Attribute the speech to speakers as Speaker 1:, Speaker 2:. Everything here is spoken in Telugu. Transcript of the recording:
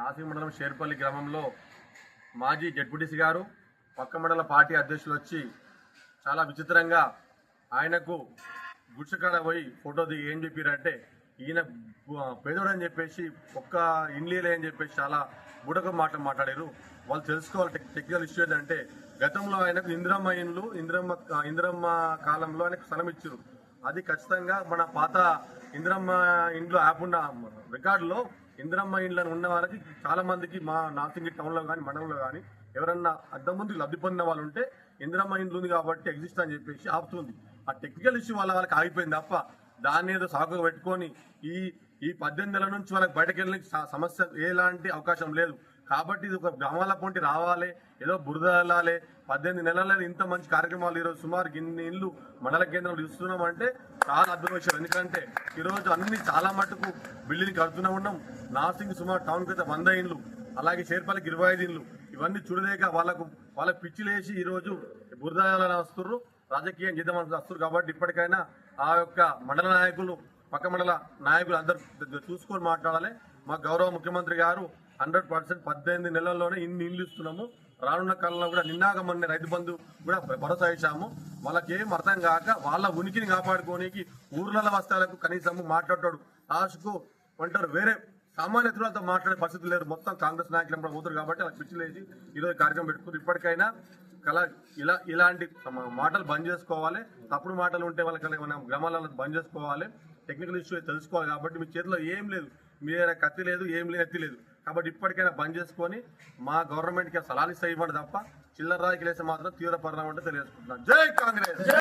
Speaker 1: నాసిక్ మండలం షేర్పల్లి గ్రామంలో మాజీ జడ్పీటీసీ గారు పక్క మండల పార్టీ అధ్యక్షులు వచ్చి చాలా విచిత్రంగా ఆయనకు గుడిసెకాడ పోయి ఫోటో దిగి ఏం చెప్పారంటే ఈయన పేదోడు అని చెప్పేసి ఒక్క ఇండ్లీలే అని చెప్పేసి చాలా బుడక మాటలు మాట్లాడారు వాళ్ళు తెలుసుకోవాలి టెక్నికల్ ఇష్యూ ఏంటంటే గతంలో ఆయనకు ఇందిరమ్మ ఇండ్లు ఇందిరమ్మ ఇందిరమ్మ కాలంలో ఆయనకు స్థలం ఇచ్చారు అది ఖచ్చితంగా మన పాత ఇందిరమ్మ ఇండ్లు యాప్ ఉన్న రికార్డులో ఇందిరమ్మ ఇండ్లను ఉన్న వాళ్ళకి చాలా మందికి మా నాసింగి టౌన్లో కానీ మండలంలో కానీ ఎవరన్నా అద్దం ముందు లబ్ధి పొందిన వాళ్ళు ఉంటే ఇందిరమ్మ ఇండ్లు ఉంది కాబట్టి ఎగ్జిస్ట్ అని చెప్పేసి ఆపుతుంది. ఆ టెక్నికల్ ఇష్యూ వల్ల వాళ్ళకి ఆగిపోయింది తప్ప దాన్ని ఏదో సాగుగా పెట్టుకొని ఈ ఈ పద్దెనిమిది నెలల నుంచి వాళ్ళకి బయటకు సమస్య ఎలాంటి అవకాశం లేదు. కాబట్టి ఇది ఒక గ్రామాల పొంటి రావాలి. ఏదో బురద వెళ్ళాలి. పద్దెనిమిది నెలల ఇంత మంచి కార్యక్రమాలు ఈరోజు సుమారు ఇన్ని ఇల్లు మండల కేంద్రంలో ఇస్తున్నాం అంటే చాలా అద్భుత విషయం ఎందుకంటే ఈరోజు అన్ని చాలా మటుకు బిల్డింగ్ కడుతూనే ఉన్నాం. నాసింగ్ సుమారు టౌన్ కింద వంద ఇండ్లు అలాగే చేర్పాలకి ఇరవై ఐదు ఇండ్లు. ఇవన్నీ చూడలేక వాళ్ళకు వాళ్ళ పిచ్చిలేసి ఈరోజు బురదాలని వస్తున్నారు రాజకీయం చేద్దామని వస్తున్నారు కాబట్టి ఇప్పటికైనా ఆ యొక్క మండల నాయకులు పక్క మండల నాయకులు అందరూ చూసుకొని మాట్లాడాలి. మా గౌరవ ముఖ్యమంత్రి గారు హండ్రెడ్ పర్సెంట్ పద్దెనిమిది నెలల్లోనే ఇన్ని ఇల్లు ఇస్తున్నాము. రానున్న కాలంలో కూడా నిన్నాక మొన్న రైతు బంధు కూడా భరోసా ఇచ్చాము. వాళ్ళకి ఏం అర్థం కాక వాళ్ళ ఉనికిని కాపాడుకోనికి ఊర్లలో వస్తాలకు కనీసం మాట్లాడతాడు. లాస్ట్కు అంటారు వేరే సామాన్య ఇతరులతో మాట్లాడే పరిస్థితి లేరు మొత్తం కాంగ్రెస్ నాయకులు కూడా పోతారు కాబట్టి అలా పిచ్చిలేసి ఈరోజు కార్యక్రమం పెట్టుకుని ఇప్పటికైనా కళ ఇలా ఇలాంటి మాటలు బంద్ చేసుకోవాలి. తప్పుడు మాటలు ఉంటే వాళ్ళకి మన మనం గ్రామాలలో బంద్ చేసుకోవాలి. టెక్నికల్ ఇష్యూ తెలుసుకోవాలి కాబట్టి మీ చేతిలో ఏం లేదు. మీ దగ్గర కత్తి లేదు ఏం లేదు ఎత్తి లేదు. కాబట్టి ఇప్పటికైనా బంద్ చేసుకొని మా గవర్నమెంట్కి సలాలు ఇస్తే ఇవ్వండి తప్ప చిల్లర రాజకీయ మాత్రం తీవ్ర పరిణామం అంటే తెలియజేసుకుంటున్నాను. జై కాంగ్రెస్!